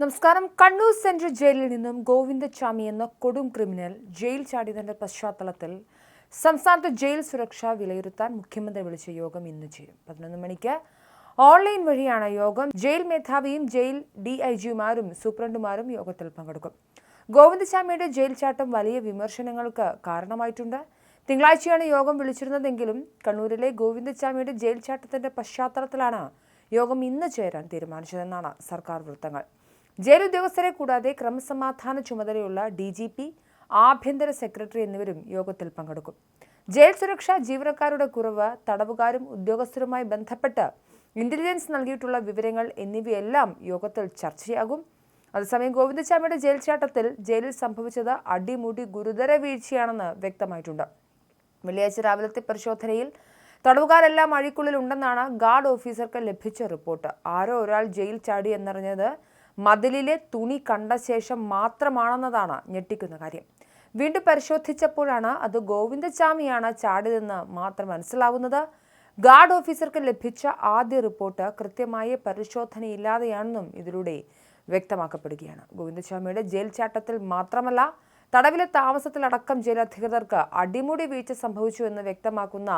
നമസ്കാരം. കണ്ണൂർ സെൻട്രൽ ജയിലിൽ നിന്നും ഗോവിന്ദചാമി എന്ന കൊടും ക്രിമിനൽ ജയിൽ ചാടിയതിന്റെ പശ്ചാത്തലത്തിൽ സംസ്ഥാനത്ത് ജയിൽ സുരക്ഷ വിലയിരുത്താൻ മുഖ്യമന്ത്രി വിളിച്ച യോഗം ഇന്ന് ചേരും. പതിനൊന്ന് മണിക്ക് ഓൺലൈൻ വഴിയാണ് യോഗം. ജയിൽ മേധാവിയും ജയിൽ ഡി ഐ സൂപ്രണ്ടുമാരും യോഗത്തിൽ പങ്കെടുക്കും. ഗോവിന്ദസ്വാമിയുടെ ജയിൽ ചാട്ടം വലിയ വിമർശനങ്ങൾക്ക് കാരണമായിട്ടുണ്ട്. തിങ്കളാഴ്ചയാണ് യോഗം വിളിച്ചിരുന്നതെങ്കിലും കണ്ണൂരിലെ ഗോവിന്ദസ്വാമിയുടെ ജയിൽ ചാട്ടത്തിന്റെ പശ്ചാത്തലത്തിലാണ് യോഗം ഇന്ന് ചേരാൻ തീരുമാനിച്ചതെന്നാണ് സർക്കാർ വൃത്തങ്ങൾ. ജയിൽ ഉദ്യോഗസ്ഥരെ കൂടാതെ ക്രമസമാധാന ചുമതലയുള്ള ഡി ജി പി ആഭ്യന്തര സെക്രട്ടറി എന്നിവരും യോഗത്തിൽ പങ്കെടുക്കും. ജയിൽ സുരക്ഷ ജീവനക്കാരുടെ കുറവ് തടവുകാരും ഉദ്യോഗസ്ഥരുമായി ബന്ധപ്പെട്ട് ഇന്റലിജൻസ് നൽകിയിട്ടുള്ള വിവരങ്ങൾ എന്നിവയെല്ലാം യോഗത്തിൽ ചർച്ചയാകും. അതേസമയം ഗോവിന്ദച്ചാമിയുടെ ജയിൽ ചാട്ടത്തിൽ ജയിലിൽ സംഭവിച്ചത് അടിമുടി ഗുരുതര വീഴ്ചയാണെന്ന് വ്യക്തമായിട്ടുണ്ട്. വെള്ളിയാഴ്ച രാവിലത്തെ പരിശോധനയിൽ തടവുകാരെല്ലാം അഴിക്കുള്ളിൽ ഉണ്ടെന്നാണ് ഗാർഡ് ഓഫീസർക്ക് ലഭിച്ച റിപ്പോർട്ട്. ആരോ ഒരാൾ ജയിൽ ചാടി എന്നറിഞ്ഞത് മതിലിലെ തുണി കണ്ട ശേഷം മാത്രമാണെന്നതാണ് ഞെട്ടിക്കുന്ന കാര്യം. വീണ്ടും പരിശോധിച്ചപ്പോഴാണ് അത് ഗോവിന്ദചാമിയാണ് ചാടിയതെന്ന് മാത്രം മനസ്സിലാവുന്നത്. ഗാർഡ് ഓഫീസർക്ക് ലഭിച്ച ആദ്യ റിപ്പോർട്ട് കൃത്യമായ പരിശോധനയില്ലാതെയാണെന്നും ഇതിലൂടെ വ്യക്തമാക്കപ്പെടുകയാണ്. ഗോവിന്ദസ്വാമിയുടെ ജയിൽ ചാട്ടത്തിൽ മാത്രമല്ല തടവിലെ താമസത്തിലടക്കം ജയിൽ അധികൃതർക്ക് അടിമുടി വീഴ്ച സംഭവിച്ചു എന്ന് വ്യക്തമാക്കുന്ന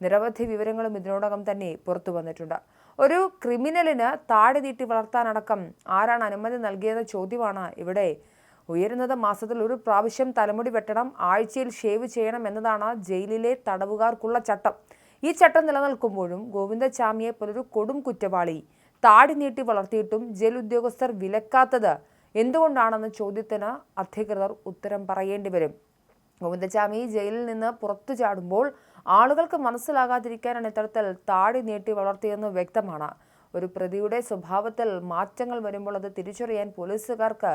നിരവധി വിവരങ്ങളും ഇതിനോടകം തന്നെ പുറത്തു വന്നിട്ടുണ്ട്. ഒരു ക്രിമിനലിന് താടി തീട്ടി വളർത്താനടക്കം ആരാണ് അനുമതി നൽകിയെന്ന ചോദ്യമാണ് ഇവിടെ ഉയരുന്നത്. മാസത്തിൽ ഒരു പ്രാവശ്യം തലമുടി വെട്ടണം ആഴ്ചയിൽ ഷേവ് ചെയ്യണം എന്നതാണ് ജയിലിലെ തടവുകാർക്കുള്ള ചട്ടം. ഈ ചട്ടം നിലനിൽക്കുമ്പോഴും ഗോവിന്ദചാമിയെ പോലൊരു കൊടും കുറ്റവാളി താടി നീട്ടി വളർത്തിയിട്ടും ജയിൽ ഉദ്യോഗസ്ഥർ വിലക്കാത്തത് എന്തുകൊണ്ടാണെന്ന ചോദ്യത്തിന് അധികൃതർ ഉത്തരം പറയേണ്ടി വരും. ഗോവിന്ദചാമി ജയിലിൽ നിന്ന് പുറത്തു ചാടുമ്പോൾ ആളുകൾക്ക് മനസ്സിലാകാതിരിക്കാനാണ് ഇത്തരത്തിൽ താടി നീട്ടി വളർത്തിയെന്ന് വ്യക്തമാണ്. ഒരു പ്രതിയുടെ സ്വഭാവത്തിൽ മാറ്റങ്ങൾ വരുമ്പോൾ അത് തിരിച്ചറിയാൻ പോലീസുകാർക്ക്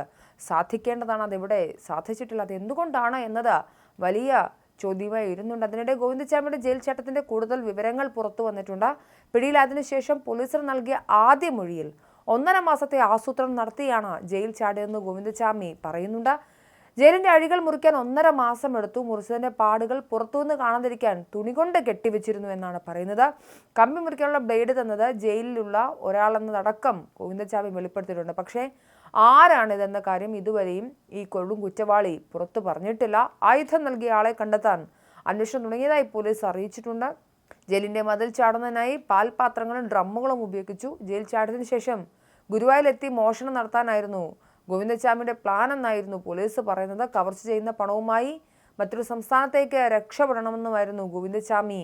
സാധിക്കേണ്ടതാണ്. അതിവിടെ സാധിച്ചിട്ടില്ല. അത് എന്തുകൊണ്ടാണ് എന്നത് വലിയ ചോദ്യമായി ഇരുന്നുണ്ട്. അതിനിടെ ഗോവിന്ദസ്വാമിയുടെ ജയിൽ ചട്ടത്തിന്റെ കൂടുതൽ വിവരങ്ങൾ പുറത്തു വന്നിട്ടുണ്ട്. പിടിയിൽ അതിനുശേഷം പോലീസിന് നൽകിയ ആദ്യ മൊഴിയിൽ ഒന്നര മാസത്തെ ആസൂത്രണം നടത്തിയാണ് ജയിൽ ചാടിയതെന്ന് ഗോവിന്ദചാമി പറയുന്നുണ്ട്. ജയിലിന്റെ അഴികൾ മുറിക്കാൻ ഒന്നര മാസം എടുത്തു. മുറിച്ചതിന്റെ പാടുകൾ പുറത്തുനിന്ന് കാണാതിരിക്കാൻ തുണി കൊണ്ട് കെട്ടിവെച്ചിരുന്നു എന്നാണ് പറയുന്നത്. കമ്പി മുറിക്കാനുള്ള ബ്ലേഡ് തന്നത് ജയിലിലുള്ള ഒരാളെന്നതടക്കം ഗോവിന്ദചാമി വെളിപ്പെടുത്തിയിട്ടുണ്ട്. പക്ഷേ ആരാണിതെന്ന കാര്യം ഇതുവരെയും ഈ കൊടും കുറ്റവാളി പുറത്തു പറഞ്ഞിട്ടില്ല. ആയുധം നൽകിയ ആളെ കണ്ടെത്താൻ അന്വേഷണം തുടങ്ങിയതായി പോലീസ് അറിയിച്ചിട്ടുണ്ട്. ജയിലിന്റെ മതിൽ ചാടുന്നതിനായി പാൽപാത്രങ്ങളും ഡ്രമ്മുകളും ഉപയോഗിച്ചു. ജയിൽ ചാടിയതിനു ശേഷം ഗുരുവായൂരിലെത്തി മോഷണം നടത്താനായിരുന്നു ഗോവിന്ദചാമിയുടെ പ്ലാൻ എന്നായിരുന്നു പോലീസ് പറയുന്നത്. കവർച്ച ചെയ്യുന്ന പണവുമായി മറ്റൊരു സംസ്ഥാനത്തേക്ക് രക്ഷപ്പെടണമെന്നുമായിരുന്നു ഗോവിന്ദച്ചാമി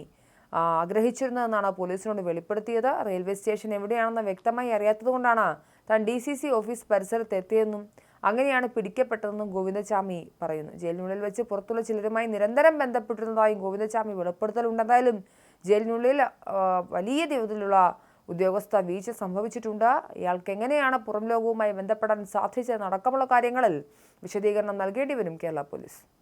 ആഗ്രഹിച്ചിരുന്നതെന്നാണ് പോലീസിനോട് വെളിപ്പെടുത്തിയത്. റെയിൽവേ സ്റ്റേഷൻ എവിടെയാണെന്ന് വ്യക്തമായി അറിയാത്തതുകൊണ്ടാണ് താൻ ഡി സി സി ഓഫീസ് പരിസരത്ത് എത്തിയെന്നും അങ്ങനെയാണ് പിടിക്കപ്പെട്ടതെന്നും ഗോവിന്ദചാമി പറയുന്നു. ജയിലിനുള്ളിൽ വെച്ച് പുറത്തുള്ള ചിലരുമായി നിരന്തരം ബന്ധപ്പെട്ടിരുന്നതായും ഗോവിന്ദചാമി വെളിപ്പെടുത്തലുണ്ടെന്നാലും ജയിലിനുള്ളിൽ വലിയ തോതിലുള്ള ഉദ്യോഗസ്ഥ വീഴ്ച സംഭവിച്ചിട്ടുണ്ട്. ഇയാൾക്ക് എങ്ങനെയാണ് പുറം ലോകവുമായി ബന്ധപ്പെടാൻ സാധിച്ചതെന്നടക്കമുള്ള കാര്യങ്ങളിൽ വിശദീകരണം നൽകേണ്ടി വരും കേരള പോലീസ്.